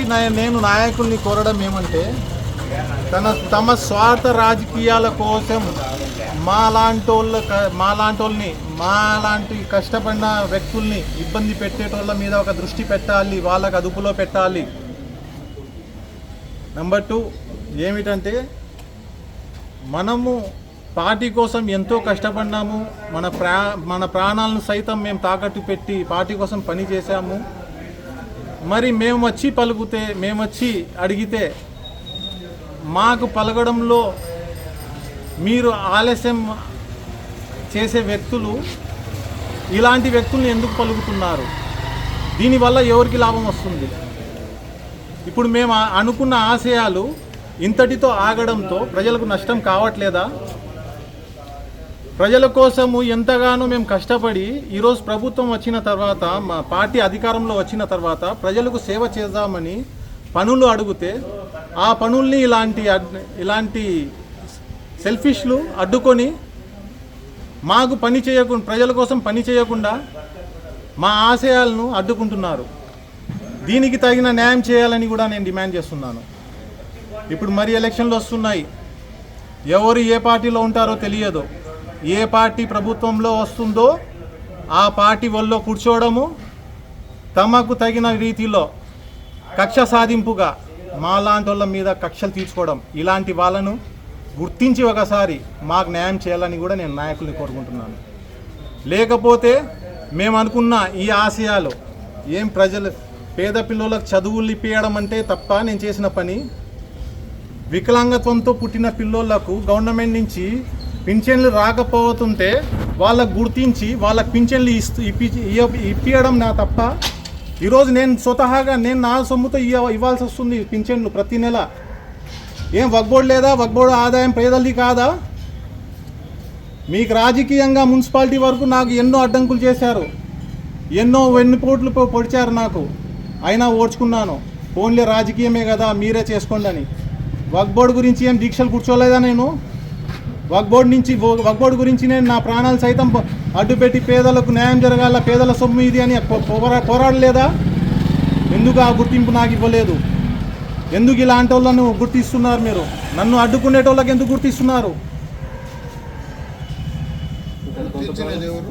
నుంచి నేను నాయకుల్ని కోరడం ఏమంటే తన తమ స్వార్థ రాజకీయాల కోసం మా లాంటి వాళ్ళ మా లాంటి వాళ్ళని మా లాంటి కష్టపడిన వ్యక్తుల్ని ఇబ్బంది పెట్టేటోళ్ళ మీద ఒక దృష్టి పెట్టాలి వాళ్ళకి అదుపులో పెట్టాలి. నెంబర్ టూ ఏమిటంటే మనము పార్టీ కోసం ఎంతో కష్టపడినాము మన ప్రా మన ప్రాణాలను సైతం మేము తాకట్టు పెట్టి పార్టీ కోసం పని చేశాము. మరి మేము వచ్చి పలుకుతే మేము వచ్చి అడిగితే మాకు పలకడంలో మీరు ఆలస్యం చేసే వ్యక్తులు ఇలాంటి వ్యక్తుల్ని ఎందుకు పలుకుతున్నారు? దీనివల్ల ఎవరికి లాభం వస్తుంది? ఇప్పుడు మేము అనుకున్న ఆశయాలు ఇంతటితో ఆగడంతో ప్రజలకు నష్టం కావట్లేదా? ప్రజల కోసము ఎంతగానో మేము కష్టపడి ఈరోజు ప్రభుత్వం వచ్చిన తర్వాత మా పార్టీ అధికారంలో వచ్చిన తర్వాత ప్రజలకు సేవ చేద్దామని పనులు అడిగితే ఆ పనుల్ని ఇలాంటి ఇలాంటి సెల్ఫిష్లు అడ్డుకొని మాకు పని చేయకుండా ప్రజల కోసం పని చేయకుండా మా ఆశయాలను అడ్డుకుంటున్నారు. దీనికి తగిన న్యాయం చేయాలని కూడా నేను డిమాండ్ చేస్తున్నాను. ఇప్పుడు మరి ఎలక్షన్లు వస్తున్నాయి. ఎవరు ఏ పార్టీలో ఉంటారో తెలియదు. ఏ పార్టీ ప్రభుత్వంలో వస్తుందో ఆ పార్టీ వల్ల కూర్చోవడము తమకు తగిన రీతిలో కక్ష సాధింపుగా మాలాంటి వాళ్ళ మీద కక్షలు తీర్చుకోవడం ఇలాంటి వాళ్ళను గుర్తించి ఒకసారి మాకు న్యాయం చేయాలని కూడా నేను నాయకుల్ని కోరుకుంటున్నాను. లేకపోతే మేము అనుకున్న ఈ ఆశయాలు ఏం ప్రజలు పేద పిల్లలకు చదువులు ఇప్పించడం అంటే తప్ప నేను చేసిన పని వికలాంగత్వంతో పుట్టిన పిల్లోళ్ళకు గవర్నమెంట్ నుంచి పింఛన్లు రాకపోతుంటే వాళ్ళకు గుర్తించి వాళ్ళకి పింఛన్లు ఇస్తూ ఇప్పి ఇయ్య- ఇప్పియడం నా తప్ప. ఈరోజు నేను స్వతహాగా నేను నా సొమ్ముతో ఇయ్య ఇవ్వాల్సి వస్తుంది పింఛన్లు ప్రతి నెల. ఏం వగ్బోర్డు లేదా? వగ్బోర్డు ఆదాయం పేదలది కాదా? మీకు రాజకీయంగా మున్సిపాలిటీ వరకు నాకు ఎన్నో అడ్డంకులు చేశారు. ఎన్నో వెన్నుపోట్లు పొడిచారు నాకు. అయినా ఓడ్చుకున్నాను. ఓన్లీ రాజకీయమే కదా మీరే చేసుకోండి అని. వగ్బోర్డు గురించి ఏం దీక్షలు కూర్చోలేదా నేను? వగ్బోర్డు నుంచి వో- వగ్బోర్డు గురించి నేను నా ప్రాణాలు సైతం అడ్డుపెట్టి పేదలకు న్యాయం జరగాల పేదల సొమ్ము ఇది అని పోరాడలేదా? ఎందుకు ఆ గుర్తింపు నాకు ఇవ్వలేదు? ఎందుకు ఇలాంటి వాళ్ళను గుర్తిస్తున్నారు మీరు? నన్ను అడ్డుకునేటోళ్ళకి ఎందుకు గుర్తిస్తున్నారు? గుర్తించినది ఎవరు?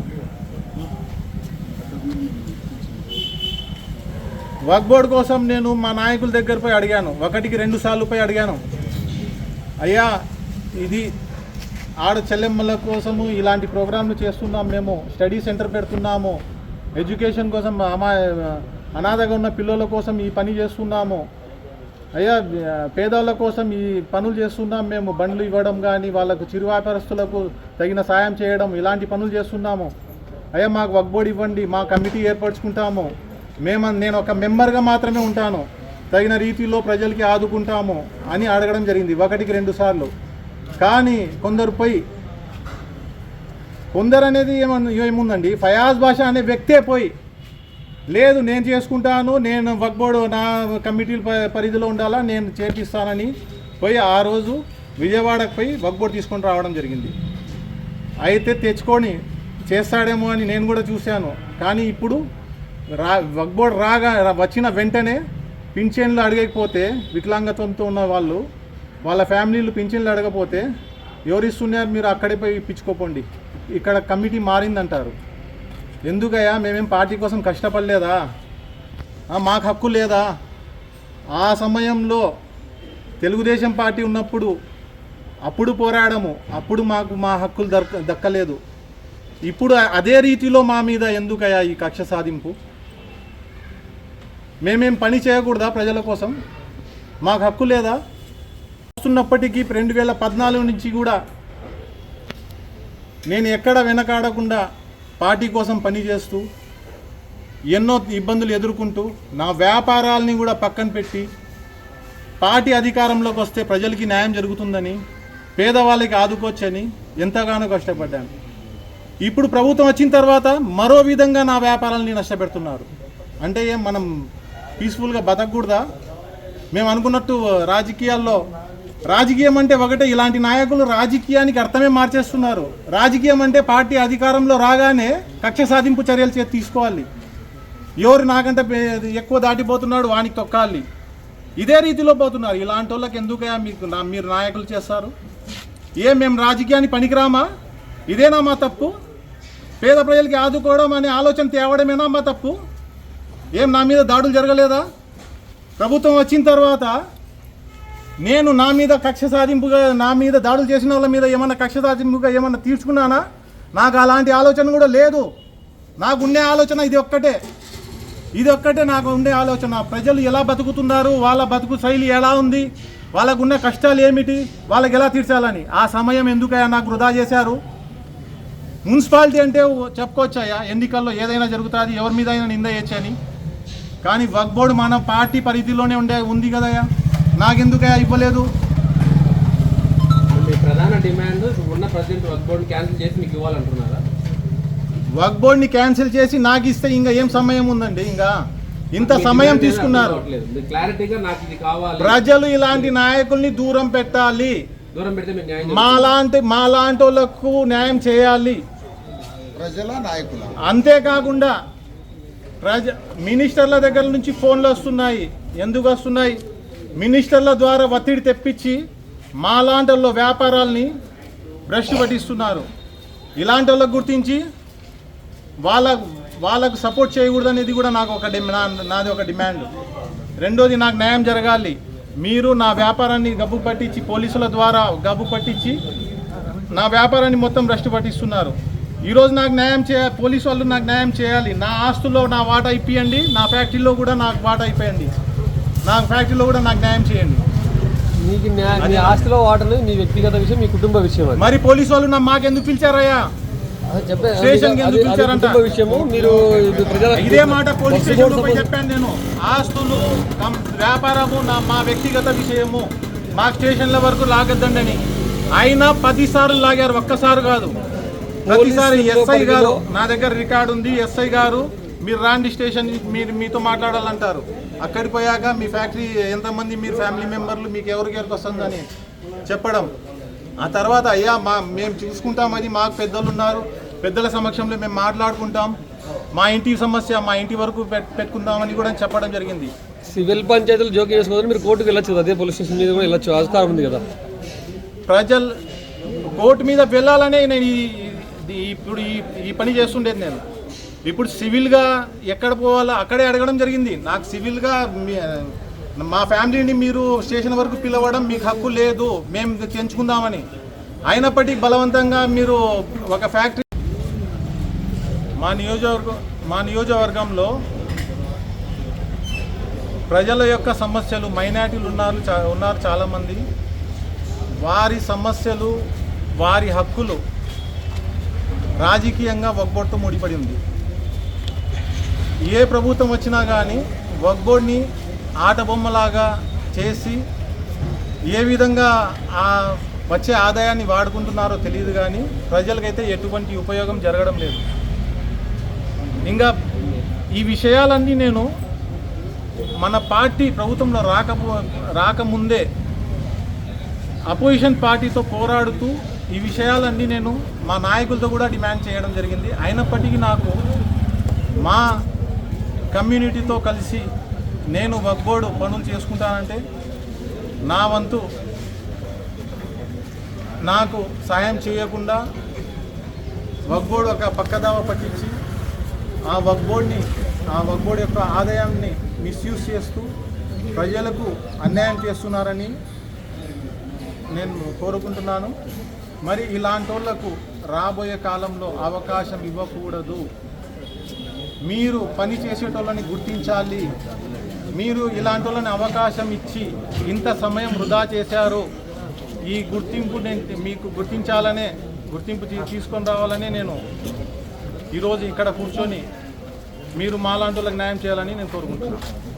వర్క్ బోర్డు కోసం నేను మా నాయకుల దగ్గర పోయి అడిగాను. ఒకటికి రెండు సార్లు పోయి అడిగాను. అయ్యా ఇది ఆడ చెల్లెమ్మల కోసము ఇలాంటి ప్రోగ్రాంలు చేస్తున్నాం మేము స్టడీ సెంటర్ పెడుతున్నాము ఎడ్యుకేషన్ కోసం అమా అనాథగా ఉన్న పిల్లల కోసం ఈ పని చేస్తున్నాము. అయ్యా పేదవాళ్ళ కోసం ఈ పనులు చేస్తున్నాం మేము బండ్లు ఇవ్వడం కానీ వాళ్ళకు చిరు వ్యాపారస్తులకు తగిన సాయం చేయడం ఇలాంటి పనులు చేస్తున్నాము. అయ్యా మాకు వగ్బోర్డు ఇవ్వండి మా కమిటీ ఏర్పరచుకుంటాము. మేము నేను ఒక మెంబర్గా మాత్రమే ఉంటాను. తగిన రీతిలో ప్రజలకి ఆదుకుంటాము అని అడగడం జరిగింది ఒకటికి రెండు సార్లు. కానీ కొందరు కొందరు అనేది ఏమన్నా ఏముందండి? ఫయాజ్ భాష అనే వ్యక్తే పోయి లేదు నేను చేసుకుంటాను నేను వక్బోర్డు నా కమిటీల పరిధిలో ఉండాలా నేను చేపిస్తానని పోయి ఆ రోజు విజయవాడకు పోయి వక్బోర్డు తీసుకొని రావడం జరిగింది. అయితే తెచ్చుకొని చేస్తాడేమో అని నేను కూడా చూశాను. కానీ ఇప్పుడు రా వక్బోర్డు రాగా వచ్చిన వెంటనే పింఛన్లు అడగకపోతే వికలాంగత్వంతో ఉన్న వాళ్ళు వాళ్ళ ఫ్యామిలీలు పింఛన్లు అడగకపోతే ఎవరు ఇస్తున్నారు మీరు అక్కడే పోయి ఇప్పించుకోపోండి. ఇక్కడ కమిటీ మారిందంటారు. ఎందుకయ్యా? మేమేం పార్టీ కోసం కష్టపడలేదా? మాకు హక్కు లేదా? ఆ సమయంలో తెలుగుదేశం పార్టీ ఉన్నప్పుడు అప్పుడు పోరాడము అప్పుడు మాకు మా హక్కులు దక్క దక్కలేదు. ఇప్పుడు అదే రీతిలో మా మీద ఎందుకయ్యా ఈ కక్ష సాధింపు? మేమేం పని చేయకూడదా ప్రజల కోసం? మాకు హక్కు లేదా? వస్తున్నప్పటికీ రెండు వేల పద్నాలుగు నుంచి కూడా నేను ఎక్కడ వెనకాడకుండా పార్టీ కోసం పనిచేస్తూ ఎన్నో ఇబ్బందులు ఎదుర్కొంటూ నా వ్యాపారాలని కూడా పక్కన పెట్టి పార్టీ అధికారంలోకి వస్తే ప్రజలకి న్యాయం జరుగుతుందని పేదవాళ్ళకి ఆదుకోవచ్చని ఎంతగానో కష్టపడ్డాను. ఇప్పుడు ప్రభుత్వం వచ్చిన తర్వాత మరో విధంగా నా వ్యాపారాలని నష్టపెడుతున్నారు. అంటే ఏం మనం పీస్ఫుల్గా బతకూడదా మేము అనుకున్నట్టు రాజకీయాల్లో రాజకీయం అంటే ఒకటే ఇలాంటి నాయకులు రాజకీయానికి అర్థమే మార్చేస్తున్నారు. రాజకీయం అంటే పార్టీ అధికారంలో రాగానే కక్ష సాధింపు చర్యలు చే- తీసుకోవాలి. ఎవరు నాకంటే ఎక్కువ దాటిపోతున్నాడు వానికి తొక్కాలి. ఇదే రీతిలో పోతున్నారు. ఇలాంటి వాళ్ళకి ఎందుకయా మీకు నా- మీరు నాయకులు చేస్తారు? ఏ మేము రాజకీయాన్ని పనికిరామా? ఇదేనా మా తప్పు? పేద ప్రజలకి ఆదుకోవడం అనే ఆలోచన తేవడమేనా మా తప్పు? ఏం నా మీద దాడులు జరగలేదా? ప్రభుత్వం వచ్చిన తర్వాత నేను నా మీద కక్ష సాధింపుగా నా మీద దాడులు చేసిన వాళ్ళ మీద ఏమన్నా కక్ష సాధింపుగా ఏమన్నా తీర్చుకున్నానా? నాకు అలాంటి ఆలోచన కూడా లేదు. నాకు ఉండే ఆలోచన ఇది ఒక్కటే. ఇది ఒక్కటే నాకు ఉండే ఆలోచన. ప్రజలు ఎలా బతుకుతున్నారు? వాళ్ళ బతుకు శైలి ఎలా ఉంది? వాళ్ళకు ఉన్న కష్టాలు ఏమిటి? వాళ్ళకి ఎలా తీర్చాలని? ఆ సమయం ఎందుకయ్యా నాకు వృధా చేశారు? మున్సిపాలిటీ అంటే చెప్పుకోవచ్చాయా ఎన్నికల్లో ఏదైనా జరుగుతుంది ఎవరి మీద అయినా నింద చేయొచ్చని. కానీ వక్ బోర్డు మన పార్టీ పరిధిలోనే ఉండే ఉంది కదయా నాకెందుకయ్యా ఇవ్వలేదు? మీ ప్రధాన డిమాండ్ ఉన్న ప్రజెంట్ వర్క్ బోర్డు క్యాన్సిల్ చేసి మీకు ఇవ్వాలంటున్నారా? వక్ బోర్డ్ని క్యాన్సిల్ చేసి నాకు ఇస్తే ఇంకా ఏం సమయం ఉందండి? ఇంకా ఇంత సమయం తీసుకున్నారు. అర్థం కావట్లేదు. మీరు క్లారిటీగా నాకు ఇది కావాలి. ప్రజలు ఇలాంటి నాయకుల్ని దూరం పెట్టాలి. దూరం పెడితే మీకు న్యాయం జరుగుతుంది. మాలాంటి మాలాంటి వాళ్ళకు న్యాయం చేయాలి. ప్రజల నాయకుల. అంతేకాకుండా ప్రజ మినిస్టర్ల దగ్గర నుంచి ఫోన్లు వస్తున్నాయి. ఎందుకు వస్తున్నాయి? మినిస్టర్ల ద్వారా ఒత్తిడి తెప్పించి మాలాంటి వాళ్ళ వ్యాపారాల్ని బ్రష్ పట్టిస్తున్నారు. ఇలాంటి వాళ్ళకు గుర్తించి వాళ్ళ వాళ్ళకు సపోర్ట్ చేయకూడదు అనేది కూడా నాకు ఒక డిమాండ్ నాది ఒక డిమాండ్. రెండోది నాకు న్యాయం జరగాలి. మీరు నా వ్యాపారాన్ని గబ్బు పట్టించి పోలీసుల ద్వారా గబ్బు పట్టించి నా వ్యాపారాన్ని మొత్తం భ్రష్టు పట్టిస్తున్నారు. ఈరోజు నాకు న్యాయం చేయ పోలీసు వాళ్ళు నాకు న్యాయం చేయాలి. నా ఆస్తుల్లో నా వాటా ఇప్పియండి నా ఫ్యాక్టరీలో కూడా నాకు వాటా ఇప్పియండి. నా ఫ్యాక్టరీలో కూడా నాకు న్యాయం చేయండి. మీకు న్యా- మీ ఆస్తిలో వాటలు మీ వ్యక్తిగత విషయం మీ కుటుంబ విషయం అది. మరి పోలీసు వాళ్ళు నా మాకెందుకు పిలిచారయ్యా? అది చెప్పే అది- స్టేషన్కి ఎందుకు అది- అది పిలిచారంట? కుటుంబ విషయము మీరు ఇది ప్రజల ఇదే మాట పోలీస్ బోర్డు పోయి చెప్పాను నేను. ఆస్తులు కం- వ్యాపారము నా మా వ్యక్తిగత విషయము మా స్టేషన్ల వరకు లాగద్దండని. అయినా పది సార్లు లాగారు ఒక్కసారి కాదు. ప్రతిసారి పోలీసుల ఎస్ఐ గారు పరిధిలో- నా దగ్గర రికార్డు ఉంది ఎస్ఐ గారు మీరు రాండి స్టేషన్ మీరు మీతో మాట్లాడాలంటారు. అక్కడికి పోయాక మీ ఫ్యాక్టరీ ఎంతమంది మీరు ఫ్యామిలీ మెంబర్లు మీకు ఎవరికి ఎవరికి వస్తుందని చెప్పడం. ఆ తర్వాత అయ్యా మా మేము చూసుకుంటాం అది మాకు పెద్దలు ఉన్నారు. పెద్దల సమక్షంలో మేము మాట్లాడుకుంటాం. మా ఇంటి సమస్య మా ఇంటి వరకు పెట్- పెట్టుకుందామని కూడా చెప్పడం జరిగింది. సివిల్ పంచాయతీలు జోక్యం చేసుకోవాలి మీరు కోర్టుకు వెళ్ళొచ్చు అదే పోలీస్ స్టేషన్ మీద కూడా వెళ్ళొచ్చు అధికారం ఉంది కదా. ప్రజలు కోర్టు మీద వెళ్ళాలనే నేను ఇప్పుడు ఈ ఈ పని చేస్తుండేది నేను. ఇప్పుడు సివిల్గా ఎక్కడ పోవాలో అక్కడే అడగడం జరిగింది. నాకు సివిల్గా మీ- మా ఫ్యామిలీని మీరు స్టేషన్ వరకు పిలవడం మీకు హక్కు లేదు మేము తెంచుకుందామని అయినప్పటికీ బలవంతంగా మీరు ఒక ఫ్యాక్టరీ మా నియోజకవర్గం మా నియోజకవర్గంలో ప్రజల యొక్క సమస్యలు మైనార్టీలు ఉన్నారు చా- ఉన్నారు చాలామంది. వారి సమస్యలు వారి హక్కులు రాజకీయంగా వగ్బోర్డ్తో ముడిపడి ఉంది. ఏ ప్రభుత్వం వచ్చినా కానీ వగ్బోర్డ్ని ఆట బొమ్మలాగా చేసి ఏ విధంగా ఆ వచ్చే ఆదాయాన్ని వాడుకుంటున్నారో తెలియదు కానీ ప్రజలకైతే ఎటువంటి ఉపయోగం జరగడం లేదు. ఇంకా ఈ విషయాలన్నీ నేను మన పార్టీ ప్రభుత్వంలో రాకపో రాకముందే అపోజిషన్ పార్టీతో పోరాడుతూ ఈ విషయాలన్నీ నేను మా నాయకులతో కూడా డిమాండ్ చేయడం జరిగింది. అయినప్పటికీ నాకు మా కమ్యూనిటీతో కలిసి నేను వక్బోర్డు పనులు చేసుకుంటానంటే నా వంతు నాకు సహాయం చేయకుండా వక్బోర్డు ఒక పక్కదావ పట్టించి ఆ వక్బోర్డ్ని ఆ వగ్బోర్డు యొక్క ఆదాయాన్ని మిస్యూజ్ చేస్తూ ప్రజలకు అన్యాయం చేస్తున్నారని నేను కోరుకుంటున్నాను. మరి ఇలాంటి రాబోయే కాలంలో అవకాశం ఇవ్వకూడదు. మీరు పని చేసేటోళ్ళని గుర్తించాలి. మీరు ఇలాంటి వాళ్ళని అవకాశం ఇచ్చి ఇంత సమయం వృధా చేశారు. ఈ గుర్తింపు నేను మీకు గుర్తించాలనే గుర్తింపు తీసుకొని రావాలనే నేను ఈరోజు ఇక్కడ కూర్చొని మీరు మాలాంటి వాళ్ళకి న్యాయం చేయాలని నేను కోరుకుంటున్నాను.